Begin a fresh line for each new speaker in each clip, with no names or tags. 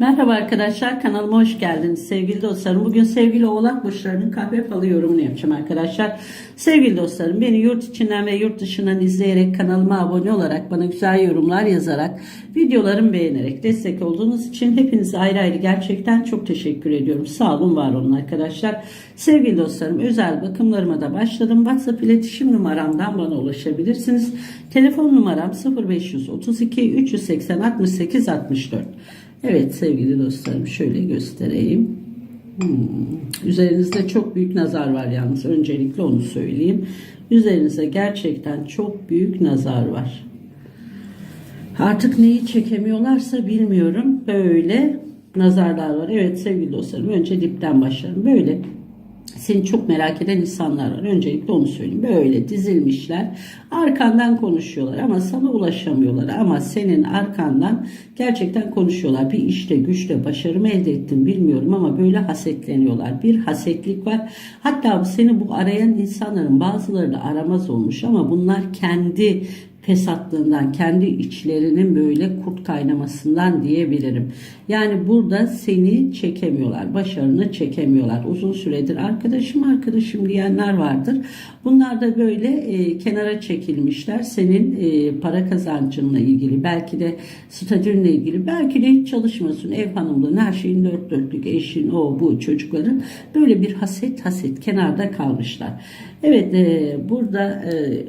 Merhaba arkadaşlar kanalıma hoş geldiniz sevgili dostlarım. Bugün sevgili oğlak burçlarının kahve falı yorumunu yapacağım arkadaşlar. Sevgili dostlarım beni yurt içinden ve yurt dışından izleyerek kanalıma abone olarak bana güzel yorumlar yazarak videolarımı beğenerek destek olduğunuz için hepinize ayrı ayrı gerçekten çok teşekkür ediyorum. Sağ olun var olun arkadaşlar. Sevgili dostlarım özel bakımlarıma da başladım. WhatsApp iletişim numaramdan bana ulaşabilirsiniz. Telefon numaram 0532 380 68 64. Evet sevgili dostlarım şöyle göstereyim. Hmm. Üzerinizde çok büyük nazar var yalnız öncelikle onu söyleyeyim. Üzerinizde gerçekten çok büyük nazar var. Artık neyi çekemiyorlarsa bilmiyorum. Böyle nazarlar var. Evet sevgili dostlarım önce dipten başlarım. Böyle seni çok merak eden insanlar var. Öncelikle onu söyleyeyim. Böyle dizilmişler. Arkandan konuşuyorlar ama sana ulaşamıyorlar. Ama senin arkandan gerçekten konuşuyorlar. Bir işte güçle başarı mı elde ettin bilmiyorum ama böyle hasetleniyorlar. Bir hasetlik var. Hatta seni bu arayan insanların bazıları da aramaz olmuş ama bunlar kendi fesatlığından, kendi içlerinin böyle kurt kaynamasından diyebilirim. Yani burada seni çekemiyorlar, başarını çekemiyorlar. Uzun süredir arkadaşım arkadaşım diyenler vardır. Bunlar da böyle e, kenara çekilmişler. Senin e, para kazancınla ilgili, belki de statünle ilgili, belki de hiç çalışmıyorsun. Ev hanımlığın, her şeyin dört dörtlük, eşin, o, bu, çocukların böyle bir haset haset kenarda kalmışlar. Evet, e, burada e,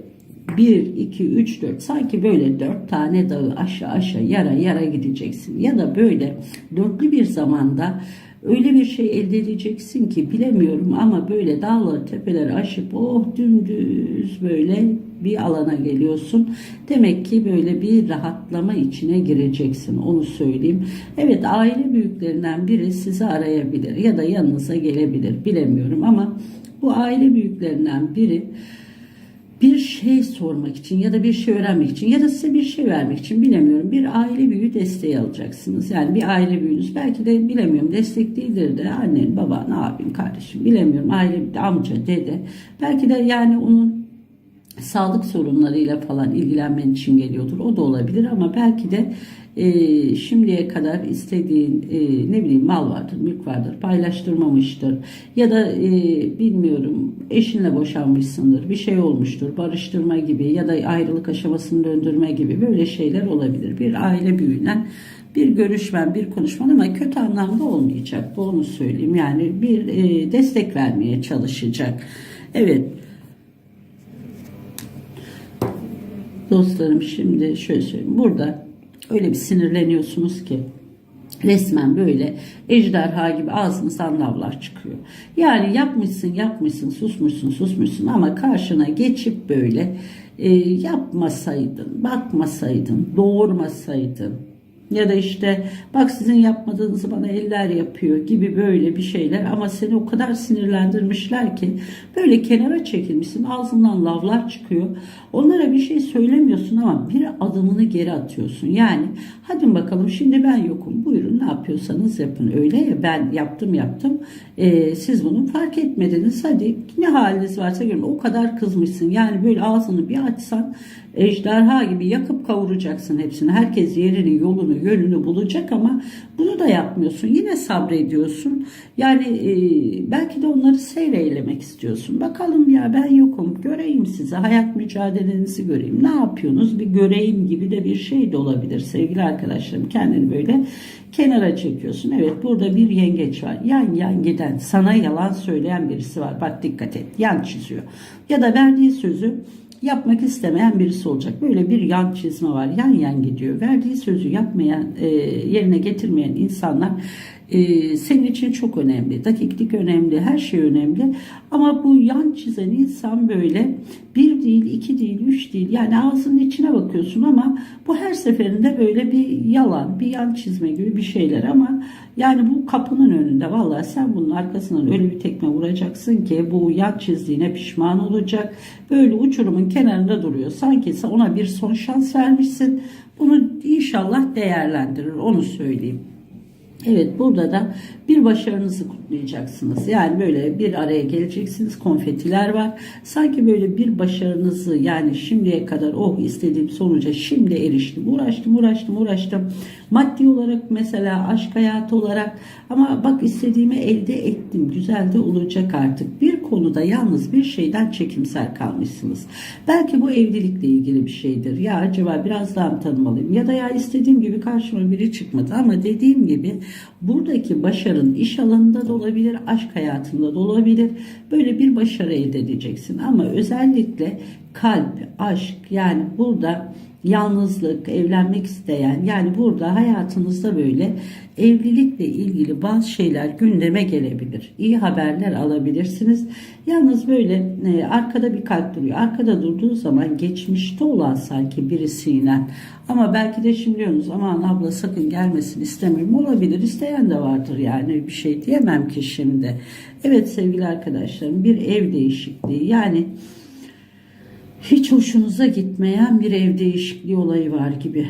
1, 2, 3, 4 sanki böyle 4 tane dağı aşağı aşağı yara yara gideceksin. Ya da böyle dörtlü bir zamanda öyle bir şey elde edeceksin ki bilemiyorum ama böyle dağları tepeleri aşıp oh dümdüz böyle bir alana geliyorsun. Demek ki böyle bir rahatlama içine gireceksin onu söyleyeyim. Evet aile büyüklerinden biri sizi arayabilir ya da yanınıza gelebilir bilemiyorum ama bu aile büyüklerinden biri bir şey sormak için ya da bir şey öğrenmek için ya da size bir şey vermek için bilemiyorum. Bir aile büyüğü desteği alacaksınız. Yani bir aile büyüğünüz belki de bilemiyorum destek değildir de annen, baban, abin, kardeşim bilemiyorum. Aile amca, dede. Belki de yani onun sağlık sorunlarıyla falan ilgilenmen için geliyordur. O da olabilir ama belki de e, şimdiye kadar istediğin e, ne bileyim mal vardır, mülk vardır, paylaştırmamıştır. Ya da e, bilmiyorum eşinle boşanmışsındır, bir şey olmuştur, barıştırma gibi ya da ayrılık aşamasını döndürme gibi böyle şeyler olabilir. Bir aile büyüğünden bir görüşmen, bir konuşman ama kötü anlamda olmayacak. Onu söyleyeyim. Yani bir e, destek vermeye çalışacak. Evet. Dostlarım şimdi şöyle söyleyeyim. Burada öyle bir sinirleniyorsunuz ki resmen böyle ejderha gibi ağzınızdan lavlar çıkıyor. Yani yapmışsın yapmışsın susmuşsun susmuşsun ama karşına geçip böyle e, yapmasaydın, bakmasaydın, doğurmasaydın ya da işte bak sizin yapmadığınızı bana eller yapıyor gibi böyle bir şeyler. Ama seni o kadar sinirlendirmişler ki böyle kenara çekilmişsin ağzından lavlar çıkıyor. Onlara bir şey söylemiyorsun ama bir adımını geri atıyorsun. Yani hadi bakalım şimdi ben yokum buyurun ne yapıyorsanız yapın. Öyle ya ben yaptım yaptım. Ee, siz bunu fark etmediniz. Hadi ne haliniz varsa görün o kadar kızmışsın. Yani böyle ağzını bir açsan ejderha gibi yakıp kavuracaksın hepsini. Herkes yerini, yolunu, yönünü bulacak ama bunu da yapmıyorsun. Yine sabrediyorsun. Yani e, belki de onları seyreylemek istiyorsun. Bakalım ya ben yokum. Göreyim sizi. Hayat mücadelenizi göreyim. Ne yapıyorsunuz? Bir göreyim gibi de bir şey de olabilir sevgili arkadaşlarım. Kendini böyle kenara çekiyorsun. Evet burada bir yengeç var. Yan yan giden, sana yalan söyleyen birisi var. Bak dikkat et. Yan çiziyor. Ya da verdiği sözü yapmak istemeyen birisi olacak. Böyle bir yan çizme var. Yan yan gidiyor. Verdiği sözü yapmayan, e, yerine getirmeyen insanlar e, senin için çok önemli. Dakiklik önemli. Her şey önemli. Ama bu yan çizen insan böyle bir değil, iki değil, üç değil. Yani ağzının içine bakıyorsun ama bu her seferinde böyle bir yalan, bir yan çizme gibi bir şeyler ama yani bu kapının önünde vallahi sen bunun arkasından öyle bir tekme vuracaksın ki bu yan çizdiğine pişman olacak. Böyle uçurumun kenarında duruyor. Sanki ona bir son şans vermişsin. Bunu inşallah değerlendirir onu söyleyeyim. Evet burada da bir başarınızı kutlayacaksınız. Yani böyle bir araya geleceksiniz. Konfetiler var. Sanki böyle bir başarınızı yani şimdiye kadar oh istediğim sonuca şimdi eriştim. Uğraştım uğraştım uğraştım. Maddi olarak mesela aşk hayatı olarak ama bak istediğimi elde ettim. Güzel de olacak artık. Bir konuda yalnız bir şeyden çekimsel kalmışsınız. Belki bu evlilikle ilgili bir şeydir. Ya acaba biraz daha mı tanımalıyım? Ya da ya istediğim gibi karşıma biri çıkmadı ama dediğim gibi buradaki başarın iş alanında da olabilir, aşk hayatında da olabilir. Böyle bir başarı elde edeceksin ama özellikle kalp, aşk yani burada yalnızlık, evlenmek isteyen yani burada hayatınızda böyle evlilikle ilgili bazı şeyler gündeme gelebilir. İyi haberler alabilirsiniz. Yalnız böyle e, arkada bir kalp duruyor. Arkada durduğu zaman geçmişte olan sanki birisiyle ama belki de şimdi diyorsunuz aman abla sakın gelmesin istemiyorum olabilir. isteyen de vardır yani bir şey diyemem ki şimdi. Evet sevgili arkadaşlarım bir ev değişikliği yani hiç hoşunuza gitmeyen bir ev değişikliği olayı var gibi.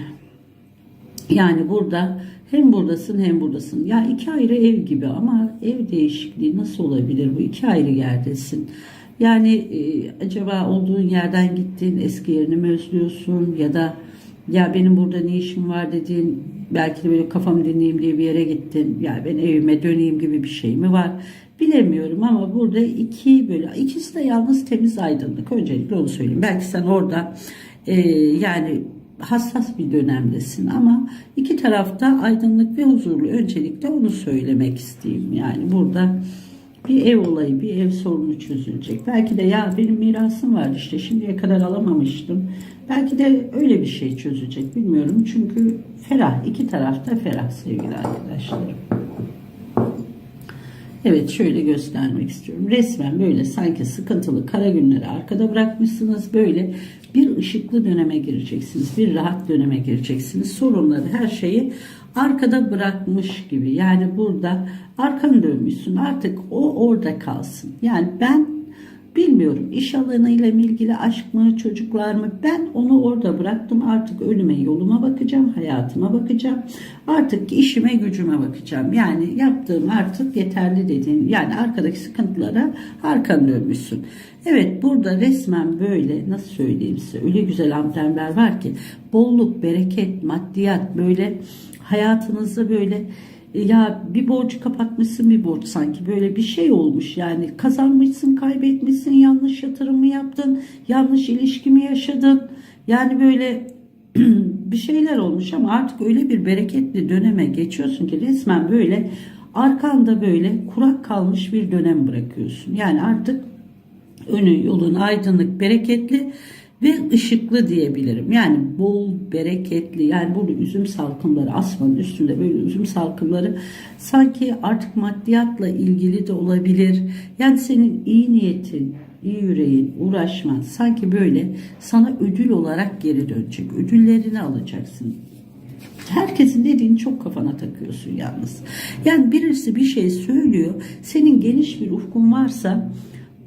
Yani burada hem buradasın hem buradasın. Ya iki ayrı ev gibi ama ev değişikliği nasıl olabilir bu iki ayrı yerdesin. Yani e, acaba olduğun yerden gittin eski yerini mi özlüyorsun ya da ya benim burada ne işim var dediğin belki de böyle kafamı dinleyeyim diye bir yere gittin. Ya ben evime döneyim gibi bir şey mi var? Bilemiyorum ama burada iki böyle ikisi de yalnız temiz aydınlık. Öncelikle onu söyleyeyim. Belki sen orada e, yani hassas bir dönemdesin ama iki tarafta aydınlık ve huzurlu. Öncelikle onu söylemek isteyeyim. Yani burada bir ev olayı, bir ev sorunu çözülecek. Belki de ya benim mirasım var işte şimdiye kadar alamamıştım. Belki de öyle bir şey çözecek bilmiyorum. Çünkü ferah, iki tarafta ferah sevgili arkadaşlarım. Evet şöyle göstermek istiyorum. Resmen böyle sanki sıkıntılı kara günleri arkada bırakmışsınız. Böyle bir ışıklı döneme gireceksiniz. Bir rahat döneme gireceksiniz. Sorunları her şeyi arkada bırakmış gibi. Yani burada arkanı dönmüşsün. Artık o orada kalsın. Yani ben Bilmiyorum iş alanıyla ilgili aşk mı çocuklar mı ben onu orada bıraktım artık önüme yoluma bakacağım hayatıma bakacağım artık işime gücüme bakacağım yani yaptığım artık yeterli dediğin yani arkadaki sıkıntılara arkanı dönmüşsün evet burada resmen böyle nasıl söyleyeyim size öyle güzel amtemler var ki bolluk bereket maddiyat böyle hayatınızda böyle ya bir borcu kapatmışsın bir borç sanki böyle bir şey olmuş. Yani kazanmışsın kaybetmişsin yanlış yatırım mı yaptın yanlış ilişki mi yaşadın. Yani böyle bir şeyler olmuş ama artık öyle bir bereketli döneme geçiyorsun ki resmen böyle arkanda böyle kurak kalmış bir dönem bırakıyorsun. Yani artık önü yolun aydınlık bereketli ve ışıklı diyebilirim. Yani bol, bereketli yani burada üzüm salkımları asmanın üstünde böyle üzüm salkımları sanki artık maddiyatla ilgili de olabilir. Yani senin iyi niyetin, iyi yüreğin, uğraşman sanki böyle sana ödül olarak geri dönecek. Ödüllerini alacaksın. Herkesin dediğini çok kafana takıyorsun yalnız. Yani birisi bir şey söylüyor. Senin geniş bir ufkun varsa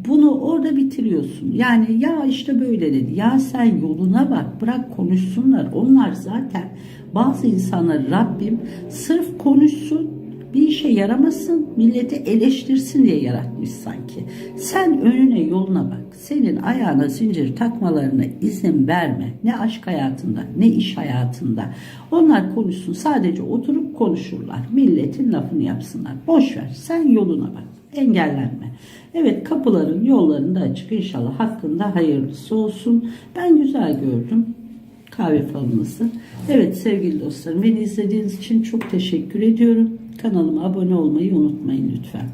bunu orada bitiriyorsun. Yani ya işte böyle dedi. Ya sen yoluna bak bırak konuşsunlar. Onlar zaten bazı insanlar Rabbim sırf konuşsun bir işe yaramasın, milleti eleştirsin diye yaratmış sanki. Sen önüne yoluna bak. Senin ayağına zincir takmalarına izin verme. Ne aşk hayatında, ne iş hayatında. Onlar konuşsun. Sadece oturup konuşurlar. Milletin lafını yapsınlar. Boş ver. Sen yoluna bak. Engellenme. Evet kapıların yolların da açık. İnşallah hakkında hayırlısı olsun. Ben güzel gördüm kahve falınızı. Evet sevgili dostlarım beni izlediğiniz için çok teşekkür ediyorum. Kanalıma abone olmayı unutmayın lütfen.